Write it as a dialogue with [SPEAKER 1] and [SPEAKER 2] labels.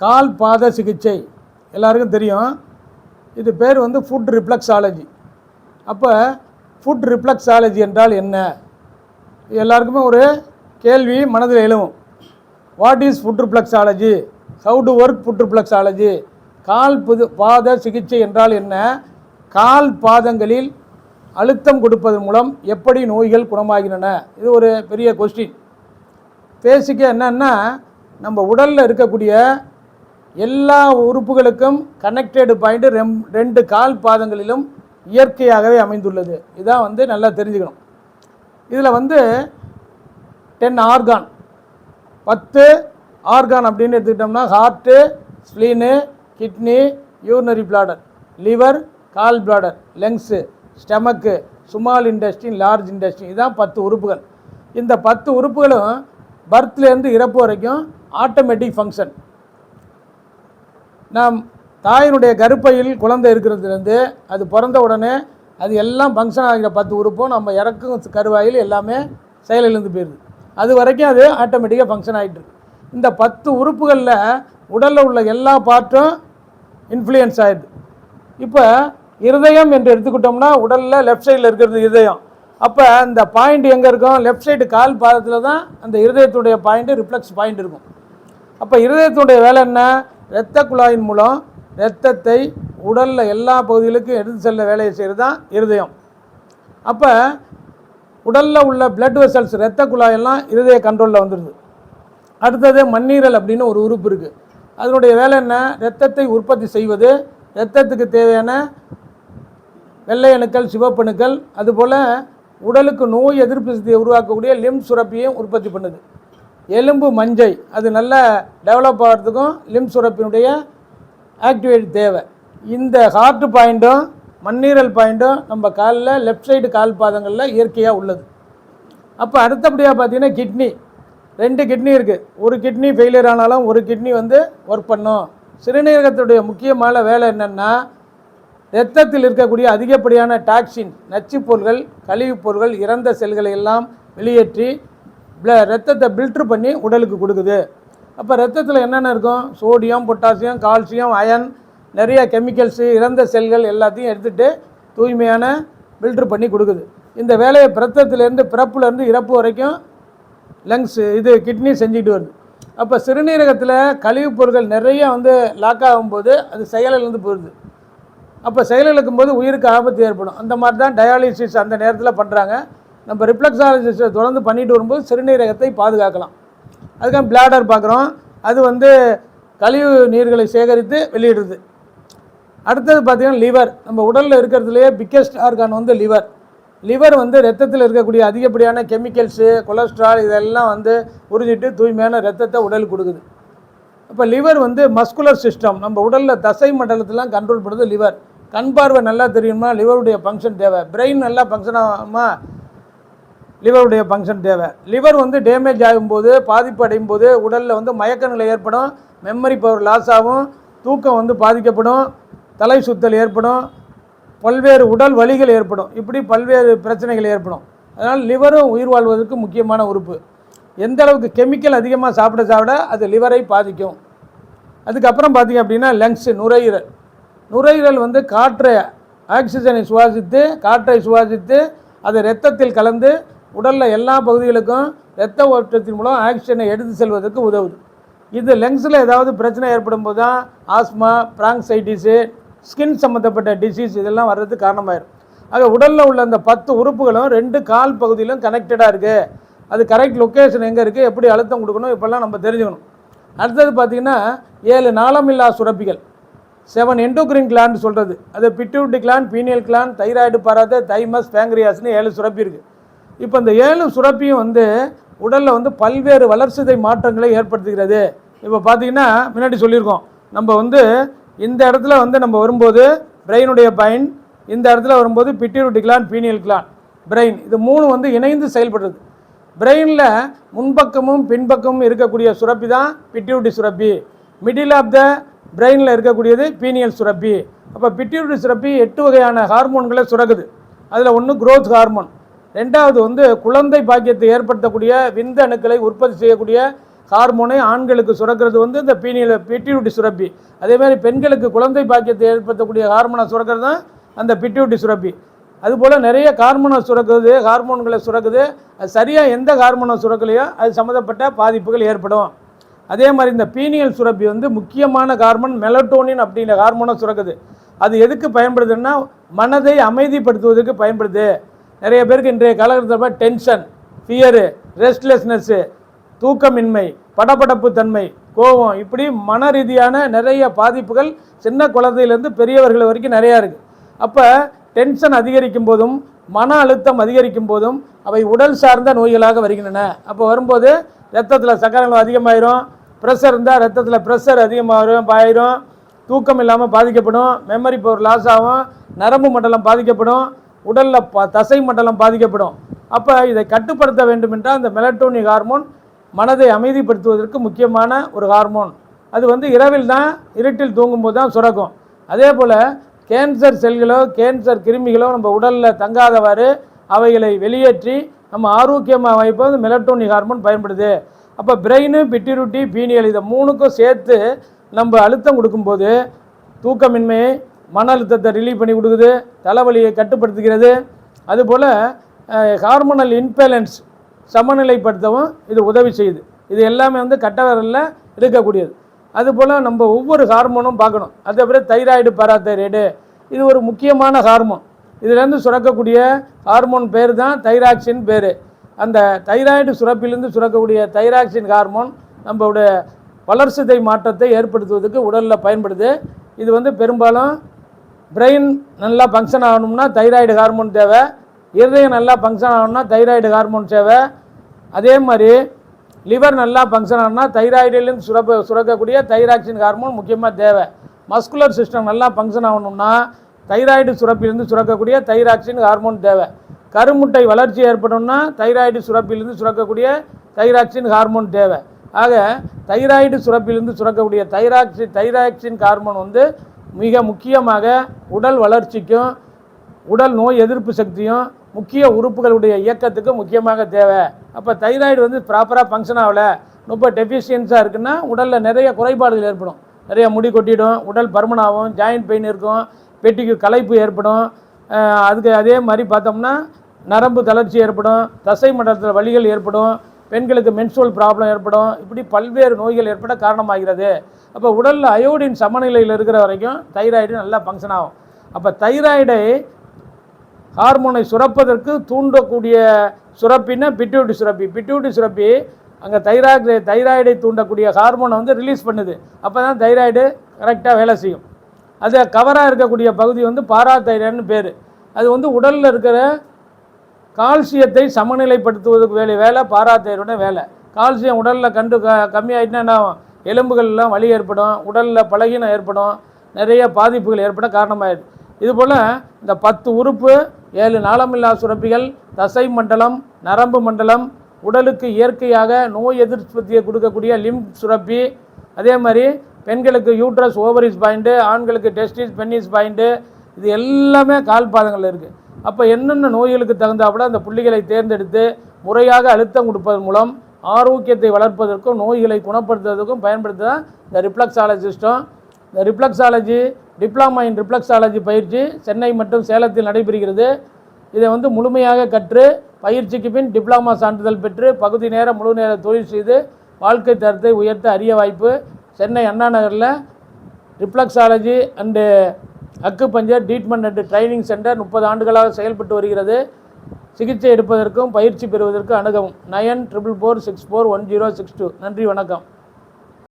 [SPEAKER 1] கால் பாத சிகிச்சை. எல்லாருக்கும் தெரியும். இது பேர் வந்து ஃபுட் ரிப்ளக்ஸாலஜி அப்போ ஃபுட் ரிப்ளக்ஸாலஜி என்றால் என்ன? எல்லாருக்குமே ஒரு கேள்வி மனதில் எழுவும் what is foot reflexology how to work foot reflexology கால் புது பாத சிகிச்சை என்றால் என்ன? கால் பாதங்களில் அழுத்தம் கொடுப்பதன் மூலம் எப்படி நோய்கள் குணமாகின்றன? இது ஒரு பெரிய கொஸ்டின் பேசிக்காக என்னன்னா நம்ம உடலில் இருக்கக்கூடிய எல்லா உறுப்புகளுக்கும் கனெக்டடு பாயிண்ட்டு ரெம் ரெண்டு கால் பாதங்களிலும் இயற்கையாகவே அமைந்துள்ளது. இதான் வந்து நல்லா தெரிஞ்சுக்கணும். இதில் வந்து டென் ஆர்கான் பத்து ஆர்கான் அப்படின்னு எடுத்துக்கிட்டோம்னா heart spleen kidney urinary bladder liver gall bladder lungs stomach small intestine large intestine இதுதான் பத்து உறுப்புகள். இந்த பத்து உறுப்புகளும் பர்த்லேருந்து இறப்பு வரைக்கும் ஆட்டோமேட்டிக் ஃபங்க்ஷன் நாம் தாயினுடைய கருப்பையில் குழந்தை இருக்கிறதுலேருந்து அது பிறந்த உடனே அது எல்லாம் ஃபங்க்ஷன் ஆகிற பத்து உறுப்பும் நம்ம இறக்கும் கருவாயில் எல்லாமே செயலிழந்து போயிடுது. அது வரைக்கும் அது ஆட்டோமேட்டிக்காக ஃபங்க்ஷன் ஆகிட்டு இருக்கு. இந்த பத்து உறுப்புகளில் உடலில் உள்ள எல்லா பார்ட்டும் இன்ஃப்ளூயன்ஸ் ஆகிடுது இப்போ இருதயம் என்று எடுத்துக்கிட்டோம்னா உடலில் லெஃப்ட் சைடில் இருக்கிறது இருதயம். அப்போ அந்த பாயிண்ட் எங்கே இருக்கும்? லெஃப்ட் சைடு கால் பாதத்தில் தான் அந்த இருதயத்துடைய பாயிண்ட்டு ரிஃப்ளெக்ஸ் பாயிண்ட் இருக்கும். அப்போ இருதயத்துடைய வேலை என்ன? இரத்த குழாயின் மூலம் இரத்தத்தை உடலில் எல்லா பகுதிகளுக்கும் எடுத்து செல்ல வேலையை செய்கிறது தான் இருதயம். அப்போ உடலில் உள்ள பிளட் வெசல்ஸ் இரத்த குழாயெல்லாம் இருதய கண்ட்ரோலில் வந்துடுது அடுத்தது மண்ணீரல் அப்படின்னு ஒரு உறுப்பு இருக்குது அதனுடைய வேலை என்ன? இரத்தத்தை உற்பத்தி செய்வது இரத்தத்துக்கு தேவையான வெள்ளை அணுக்கள் சிவப்பணுக்கள் அதுபோல் உடலுக்கு நோய் எதிர்ப்பு சக்தியை உருவாக்கக்கூடிய லிம் சுரப்பியும் உற்பத்தி பண்ணுது. எலும்பு மஞ்சை அது நல்லா டெவலப் ஆகிறதுக்கும் லிம் சுரப்பினுடைய ஆக்டிவேட் தேவை. இந்த ஹார்ட் பாயிண்ட்டும் மண்ணீரல் பாயிண்ட்டும் நம்ம காலில் லெஃப்ட் சைடு கால் பாதங்களில் இயற்கையாக உள்ளது. அப்போ அடுத்தபடியாக பார்த்தீங்கன்னா கிட்னி ரெண்டு கிட்னி இருக்குது ஒரு கிட்னி ஃபெயிலியர் ஆனாலும் ஒரு கிட்னி வந்து ஒர்க் பண்ணும். சிறுநீரகத்துடைய முக்கியமான வேலை என்னென்னா இரத்தத்தில் இருக்கக்கூடிய அதிகப்படியான டாக்ஸின் நச்சுப் பொருள்கள் கழிவுப் பொருள்கள் இறந்த செல்களை எல்லாம் வெளியேற்றி ரத்தத்தை பில்ட்ரு பண்ணி உடலுக்கு கொடுக்குது. அப்போ ரத்தத்தில் என்னென்ன இருக்கும்? சோடியம் பொட்டாசியம் கால்சியம் அயன் நிறைய கெமிக்கல்ஸு இறந்த செல்கள் எல்லாத்தையும் எடுத்துகிட்டு தூய்மையான பில்ட்ரு பண்ணி கொடுக்குது. இந்த வேலையை பிரத்தத்துலேருந்து பிறப்புலேருந்து இறப்பு வரைக்கும் லங்ஸ் இது கிட்னி செஞ்சுக்கிட்டு வருது. அப்போ சிறுநீரகத்தில் கழிவுப் பொருட்கள் நிறைய வந்து லாக் ஆகும்போது அது செயலிழந்து போயிடுது அப்போ செயலிழக்கும் போது உயிருக்கு ஆபத்து ஏற்படும். அந்த மாதிரி தான் டயாலிசிஸ் அந்த நேரத்தில் பண்ணுறாங்க நம்ம ரிஃப்ளெக்ஸாலஜிஸ்ட்டை தொடர்ந்து பண்ணிட்டு வரும்போது சிறுநீரகத்தை பாதுகாக்கலாம். அதுக்காக பிளாடர் பார்க்குறோம். அது வந்து கழிவு நீர்களை சேகரித்து வெளியிடுது. அடுத்தது பார்த்தீங்கன்னா லிவர் நம்ம உடலில் இருக்கிறதுலையே பிக்கெஸ்ட் ஆர்கான் வந்து லிவர் லிவர் வந்து ரத்தத்தில் இருக்கக்கூடிய அதிகப்படியான கெமிக்கல்ஸு கொலஸ்ட்ரால் இதெல்லாம் வந்து உறிஞ்சிட்டு தூய்மையான ரத்தத்தை உடலுக்கு கொடுக்குது. இப்போ லிவர் வந்து மஸ்குலர் சிஸ்டம் நம்ம உடலில் தசை மண்டலத்தெலாம் கண்ட்ரோல் பண்ணுறது லிவர் கண் பார்வை நல்லா தெரியுமா? லிவருடைய ஃபங்க்ஷன் தேவை. பிரெயின் நல்லா ஃபங்க்ஷன் ஆகாமல் லிவருடைய ஃபங்க்ஷன் தேவை. லிவர் வந்து டேமேஜ் ஆகும்போது பாதிப்பு அடையும் போது உடலில் வந்து மயக்க நிலை ஏற்படும் மெமரி பவர் லாஸ் ஆகும் தூக்கம் வந்து பாதிக்கப்படும் தலை சுத்தல் ஏற்படும் பல்வேறு உடல் வலிகள் ஏற்படும். இப்படி பல்வேறு பிரச்சனைகள் ஏற்படும். அதனால் லிவரும் உயிர் வாழ்வதற்கு முக்கியமான உறுப்பு. எந்த அளவுக்கு கெமிக்கல் அதிகமாக சாப்பிட சாப்பிட அது லிவரை பாதிக்கும். அதுக்கப்புறம் பார்த்தீங்க அப்படின்னா லங்ஸு நுரையீரல். நுரையீரல் வந்து காற்றை ஆக்சிஜனை சுவாசித்து காற்றை சுவாசித்து அது இரத்தத்தில் கலந்து உடலில் எல்லா பகுதிகளுக்கும் இரத்த ஓட்டத்தின் மூலம் ஆக்சிஜனை எடுத்து செல்வதற்கு உதவுது. இது லெங்ஸில் ஏதாவது பிரச்சனை ஏற்படும் போது தான் ஆஸ்மா பிராங்சைட்டிஸு ஸ்கின் சம்மந்தப்பட்ட டிசீஸ் இதெல்லாம் வர்றதுக்கு காரணமாயிரும். ஆக உடலில் உள்ள அந்த பத்து உறுப்புகளும் ரெண்டு கால் பகுதியிலும் கனெக்டடாக இருக்குது அது கரெக்ட் லொக்கேஷன் எங்கே இருக்குது எப்படி அழுத்தம் கொடுக்கணும் இப்போல்லாம் நம்ம தெரிஞ்சுக்கணும். அடுத்தது பார்த்திங்கன்னா ஏழு நாளமில்லா சுரப்பிகள். செவன் எண்டோக்ரின் கிளாண்ட் சொல்கிறது அது pituitary gland pineal gland thyroid parathyroid thymus பேங்க்ரியாஸ்னு ஏழு சுரப்பி இருக்குது இப்போ இந்த ஏழு சுரப்பியும் வந்து உடலில் வந்து பல்வேறு வளர்ச்சிதை மாற்றங்களை ஏற்படுத்துகிறது. இப்போ பார்த்தீங்கன்னா முன்னாடி சொல்லியிருக்கோம். நம்ம வந்து இந்த இடத்துல வந்து நம்ம வரும்போது பிரெயினுடைய பயன் இந்த இடத்துல வரும்போது pituitary gland pineal gland brain இது மூணு வந்து இணைந்து செயல்படுறது. பிரெயினில் முன்பக்கமும் பின்பக்கமும் இருக்கக்கூடிய சுரப்பி தான் பிட்டியூட்டி சுரப்பி. மிடில் ஆஃப் த பிரெயினில் இருக்கக்கூடியது பீனியல் சுரப்பி. அப்போ பிட்டியூட்டி சுரப்பி எட்டு வகையான ஹார்மோன்களை சுரக்குது. அதில் ஒன்று க்ரோத் ஹார்மோன் ரெண்டாவது வந்து குழந்தை பாக்கியத்தை ஏற்படுத்தக்கூடிய விந்து அணுக்களை உற்பத்தி செய்யக்கூடிய ஹார்மோனை ஆண்களுக்கு சுரக்கிறது வந்து இந்த பீனியில் பிட்டியூட்டி சுரப்பி. அதே மாதிரி பெண்களுக்கு குழந்தை பாக்கியத்தை ஏற்படுத்தக்கூடிய ஹார்மோனை சுரக்கிறது தான் அந்த பிட்டியூட்டி சுரப்பி. அதுபோல் நிறைய ஹார்மோனை சுரக்குது ஹார்மோன்களை சுரக்குது. அது சரியாக எந்த ஹார்மோனை சுரக்கலையோ அது சம்மந்தப்பட்ட பாதிப்புகள் ஏற்படும். அதே மாதிரி இந்த பீனியல் சுரப்பி வந்து முக்கியமான ஹார்மோன் மெலட்டோனின் அப்படிங்கிற ஹார்மோனை சுரக்குது. அது எதுக்கு பயன்படுதுன்னா மனதை அமைதிப்படுத்துவதற்கு பயன்படுது. நிறைய பேருக்கு இன்றைய காலகட்டத்தில் டென்ஷன் ஃபியரு ரெஸ்ட்லெஸ்னஸ்ஸு தூக்கமின்மை படபடப்பு தன்மை கோபம் இப்படி மன ரீதியான நிறைய பாதிப்புகள் சின்ன குழந்தையிலேருந்து பெரியவர்கள் வரைக்கும் நிறையா இருக்குது அப்போ டென்ஷன் அதிகரிக்கும் போதும் மன அழுத்தம் அதிகரிக்கும் போதும் அவை உடல் சார்ந்த நோய்களாக வருகின்றன. அப்போ வரும்போது ரத்தத்தில் சக்கரங்கள் அதிகமாயிரும் ப்ரெஷர் இருந்தால் ரத்தத்தில் ப்ரெஷர் அதிகமாகிடும் ஆயிரும் தூக்கம் இல்லாமல் பாதிக்கப்படும் மெமரி பவர் லாஸ் ஆகும் நரம்பு மண்டலம் பாதிக்கப்படும் உடலில் ப தசை மண்டலம் பாதிக்கப்படும். அப்போ இதை கட்டுப்படுத்த வேண்டுமென்றால் அந்த மெலட்டோனிக் ஹார்மோன் மனதை அமைதிப்படுத்துவதற்கு முக்கியமான ஒரு ஹார்மோன் அது வந்து இரவில் தான் இருட்டில் தூங்கும்போது தான் சுரக்கும். அதே போல் கேன்சர் செல்களோ கேன்சர் கிருமிகளோ நம்ம உடலில் தங்காதவாறு அவைகளை வெளியேற்றி நம்ம ஆரோக்கியமாக வைப்பது மெலட்டோனிக் ஹார்மோன் பயன்படுது. அப்போ பிரெயின் பிட்டிருட்டி பீனியல் இதை மூணுக்கும் சேர்த்து நம்ம அழுத்தம் கொடுக்கும்போது தூக்கமின்மையை மன அழுத்தத்தை ரிலீவ் பண்ணி கொடுக்குது தலைவலியை கட்டுப்படுத்துகிறது. அதுபோல் ஹார்மோனல் இன்பேலன்ஸ் சமநிலைப்படுத்தவும் இது உதவி செய்யுது. இது எல்லாமே வந்து கட்டவரில் இருக்கக்கூடியது. அதுபோல் நம்ம ஒவ்வொரு ஹார்மோனும் பார்க்கணும். அதே பிறகு தைராய்டு பாராதைராய்டு இது ஒரு முக்கியமான ஹார்மோன் இதுலேருந்து சுரக்கக்கூடிய ஹார்மோன் பேர் தான் தைராக்சின் பேர். அந்த தைராய்டு சுரப்பிலிருந்து சுரக்கக்கூடிய தைராக்சின் ஹார்மோன் நம்மளுடைய வளர்ச்சிதை மாற்றத்தை ஏற்படுத்துவதற்கு உடலில் பயன்படுது. இது வந்து பெரும்பாலும் பிரெயின் நல்லா ஃபங்க்ஷன் ஆகணும்னா தைராய்டு ஹார்மோன் தேவை. இருதயம் நல்லா ஃபங்க்ஷன் ஆகணும்னா தைராய்டு ஹார்மோன் தேவை. அதே மாதிரி லிவர் நல்லா ஃபங்க்ஷன் ஆகணும்னா தைராய்டிலிருந்து சுரப்ப சுரக்கக்கூடிய தைராக்சின் ஹார்மோன் முக்கியமாக தேவை. மஸ்குலர் சிஸ்டம் நல்லா ஃபங்க்ஷன் ஆகணும்னா தைராய்டு சுரப்பிலிருந்து சுரக்கக்கூடிய தைராக்சின் ஹார்மோன் தேவை. கருமுட்டை வளர்ச்சி ஏற்படணும்னா தைராய்டு சுரப்பிலிருந்து சுரக்கக்கூடிய தைராக்சின் ஹார்மோன் தேவை. ஆக தைராய்டு சுரப்பிலிருந்து சுரக்கக்கூடிய தைராக்சி தைராக்சின் ஹார்மோன் வந்து மிக முக்கியமாக உடல் வளர்ச்சிக்கும் உடல் நோய் எதிர்ப்பு சக்தியும் முக்கிய உறுப்புகளுடைய இயக்கத்துக்கு முக்கியமாக தேவை. அப்போ தைராய்டு வந்து ப்ராப்பராக ஃபங்க்ஷன் ஆகலை. ரொம்ப டெஃபிஷியன்ஸாக இருக்குன்னா உடலில் நிறைய குறைபாடுகள் ஏற்படும். நிறைய முடி கொட்டிடும் உடல் பருமனாகும் ஜாயிண்ட் பெயின் இருக்கும் பெட்டிக்கு களைப்பு ஏற்படும். அதுக்கு அதே மாதிரி பார்த்தோம்னா நரம்பு தளர்ச்சி ஏற்படும் தசை மண்டலத்தில் வலிகள் ஏற்படும் பெண்களுக்கு மென்சுவல் ப்ராப்ளம் ஏற்படும். இப்படி பல்வேறு நோய்கள் ஏற்பட காரணமாகிறது. அப்போ உடலில் அயோடின் சமநிலையில் இருக்கிற வரைக்கும் தைராய்டு நல்லா ஃபங்க்ஷன் ஆகும். அப்போ தைராய்டை ஹார்மோனை சுரப்பதற்கு தூண்டக்கூடிய சுரப்பின்னா பிட்யூட்டி சுரப்பி. பிட்யூட்டி சுரப்பி அங்கே தைராய்டு தைராய்டை தூண்டக்கூடிய ஹார்மோனை வந்து ரிலீஸ் பண்ணுது. அப்போ தான் தைராய்டு கரெக்டாக வேலை செய்யும். அது கவராக இருக்கக்கூடிய பகுதி வந்து பாராதைராய்டுன்னு பேர். அது வந்து உடலில் இருக்கிற கால்சியத்தை சமநிலைப்படுத்துவதற்கு வேலை வேலை பாராதைரோட வேலை. கால்சியம் உடலில் கண்டு க கம்மியாயிட்டுனா என்ன எலும்புகள்லாம் வலி ஏற்படும் உடலில் பலகீனம் ஏற்படும் நிறைய பாதிப்புகள் ஏற்பட காரணமாயிடும் இதுபோல் இந்த பத்து உறுப்பு ஏழு நாளமில்லா சுரப்பிகள் தசை மண்டலம் நரம்பு மண்டலம் உடலுக்கு இயற்கையாக நோய் எதிர்ப்பத்தியை கொடுக்கக்கூடிய லிம் சுரப்பி அதே மாதிரி பெண்களுக்கு யூட்ரஸ் ஓவரிஸ் பாயிண்ட்டு ஆண்களுக்கு டெஸ்டிஸ் பென்னிஸ் பாயிண்ட்டு இது எல்லாமே கால் பாதங்களில் இருக்குது அப்போ என்னென்ன நோய்களுக்கு தகுந்தாப்புல அந்த புள்ளிகளை தேர்ந்தெடுத்து முறையாக அழுத்தம் கொடுப்பதன் மூலம் ஆரோக்கியத்தை வளர்ப்பதற்கும் நோய்களை குணப்படுத்துவதற்கும் பயன்படுத்த இந்த ரிப்ளக்ஸாலஜி சிஸ்டம் இந்த ரிப்ளக்ஸாலஜி டிப்ளமா இன் ரிப்ளக்ஸாலஜி பயிற்சி சென்னை மற்றும் சேலத்தில் நடைபெறுகிறது. இதை வந்து முழுமையாக கற்று பயிற்சிக்கு பின் டிப்ளமா சான்றிதழ் பெற்று பகுதி நேர முழு நேர தொழில் செய்து வாழ்க்கை தரத்தை உயர்த்த அரிய வாய்ப்பு சென்னை அண்ணா நகரில் reflexology and acupuncture treatment and training centre முப்பது ஆண்டுகளாக செயல்பட்டு வருகிறது. சிகிச்சை எடுப்பதற்கும் பயிற்சி பெறுவதற்கும் அணுகவும். Nine triple four six four one zero six two. நன்றி வணக்கம்.